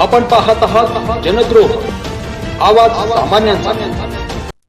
आपण पाहत आहात जनद्रोह. आवाज सामान्यांचा.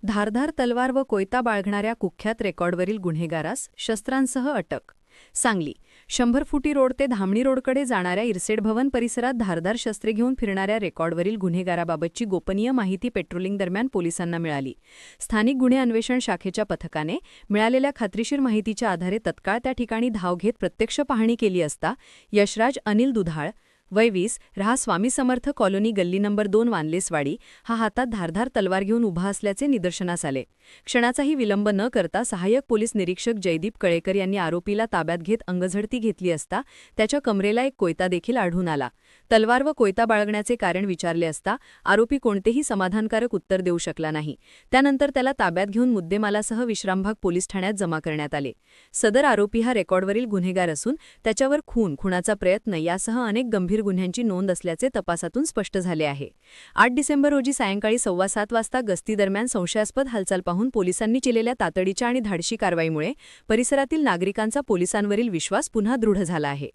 धारधार तलवार व कोयता बाळगणाऱ्या कुख्यात रेकॉर्डवरील गुन्हेगारास शस्त्रांसह अटक. सांगली शंभर फुटी रोड ते धामणी रोडकडे जाणाऱ्या इरसेड भवन परिसरात धारधार शस्त्रे घेऊन फिरणाऱ्या रेकॉर्डवरील गुन्हेगाराबाबतची गोपनीय माहिती पेट्रोलिंग दरम्यान पोलिसांना मिळाली. स्थानिक गुन्हे अन्वेषण शाखेच्या पथकाने मिळालेल्या खात्रीशीर माहितीच्या आधारे तत्काळ त्या ठिकाणी धाव घेत प्रत्यक्ष पाहणी केली असता यशराज अनिल दुधाळ वय वीस रहा स्वामी समर्थ कॉलनी गल्ली नंबर दोन वानलेसवाडी हा हातात धारधार तलवार घेऊन उभा असल्याचे निदर्शनास आले. क्षणाचाही विलंब न करता सहाय्यक पोलीस निरीक्षक जयदीप कळेकर यांनी आरोपीला ताब्यात घेत अंगझडती घेतली असता त्याच्या कमरेला एक कोयता देखील आढळून आला. तलवार व कोयता बाळगण्याचे कारण विचारले असता आरोपी कोणतेही समाधानकारक उत्तर देऊ शकला नाही. त्यानंतर त्याला ताब्यात घेऊन मुद्देमालासह विश्रामभाग पोलीस ठाण्यात जमा करण्यात आले. सदर आरोपी हा रेकॉर्डवरील गुन्हेगार असून त्याच्यावर खून खुणाचा प्रयत्न यासह अनेक गंभीर गुन्ह्यांची नोंद असल्याचे तपासातून स्पष्ट झाले आहे. आठ डिसेंबर रोजी सायंकाळी सव्वा सात वाजता गस्तीदरम्यान संशयास्पद हालचाल पाहून पोलिसांनी केलेल्या तातडीच्या आणि धाडशी कारवाईमुळे परिसरातील नागरिकांचा पोलिसांवरील विश्वास पुन्हा दृढ झाला आहे.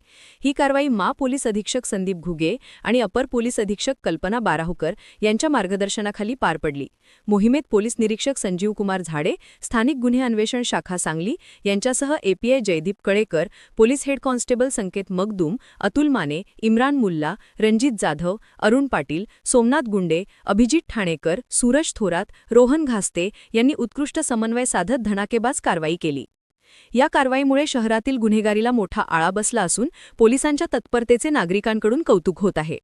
ही कारवाई मा पोलीस अधीक्षक संदीप घुगे आणि अपर पोलीस अधीक्षक कल्पना बाराहुकर यांच्या मार्गदर्शनाखाली पार पडली. मोहिमेत पोलीस निरीक्षक संजीव कुमार झाडे स्थानिक गुन्हे अन्वेषण शाखा सांगली यांच्यासह API Jaydeep Kalekar police head constable Sanket Magdum Atul Mane Imran Mulla Ranjit Jadhav Arun Patil Somnath Gunde Abhijit Thanekar Suraj Thorat Rohan Ghaste यांनी उत्कृष्ट समन्वय साधत धनाकेबाज कारवाई केली. या कारवाईमुळे शहरातील गुन्हेगारीला मोठा आळा बसला असून पोलिसांच्या तत्परतेचे नागरिकांकडून कौतुक होत आहे.